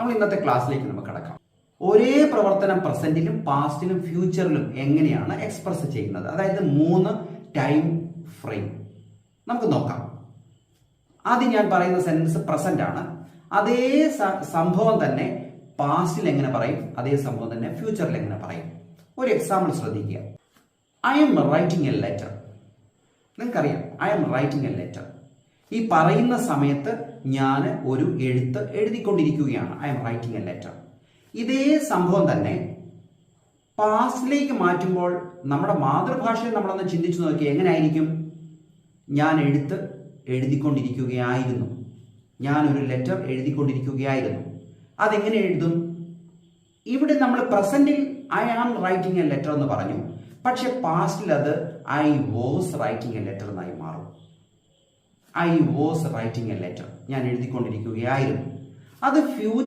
നമ്മൾ ഇന്നത്തെ ക്ലാസ്സിലേക്ക് നമുക്ക് കടക്കാം. ഒരേ പ്രവർത്തനം പ്രസന്റിലും പാസ്റ്റിലും ഫ്യൂച്ചറിലും എങ്ങനെയാണ് എക്സ്പ്രസ് ചെയ്യുന്നത്? അതായത് മൂന്ന് ടൈം ഫ്രെയിം. നമുക്ക് നോക്കാം. ആദ്യം ഞാൻ പറയുന്ന സെന്റൻസ് പ്രസന്റ് ആണ്. അതേ സംഭവം തന്നെ പാസ്റ്റിൽ എങ്ങനെ പറയും? അതേ സംഭവം തന്നെ ഫ്യൂച്ചറിൽ എങ്ങനെ പറയും? ഒരു എക്സാമ്പിൾ ശ്രദ്ധിക്കുക. I'm writing a letter നിങ്ങൾക്കറിയാം I'm writing a letter ഈ പറയുന്ന സമയത്ത് ഞാൻ ഒരു എഴുത്ത് എഴുതിക്കൊണ്ടിരിക്കുകയാണ്. I'm writing a letter ഇതേ സംഭവം തന്നെ പാസ്റ്റിലേക്ക് മാറ്റുമ്പോൾ നമ്മുടെ മാതൃഭാഷയിൽ നമ്മളൊന്ന് ചിന്തിച്ചു നോക്കി എങ്ങനെയായിരിക്കും? ഞാൻ എഴുത്ത് എഴുതിക്കൊണ്ടിരിക്കുകയായിരുന്നു. ഞാൻ ഒരു ലെറ്റർ എഴുതിക്കൊണ്ടിരിക്കുകയായിരുന്നു. അതെങ്ങനെ എഴുതും? ഇവിടെ നമ്മൾ പ്രസന്റിൽ I am writing a letter എന്ന് പറഞ്ഞു. പക്ഷെ പാസ്റ്റിൽ അത് I was writing a letter എന്നായി മാറും. I was writing a letter ഞാൻ എഴുതിക്കൊണ്ടിരിക്കുകയായിരുന്നു. അത് ഫ്യൂച്ചർ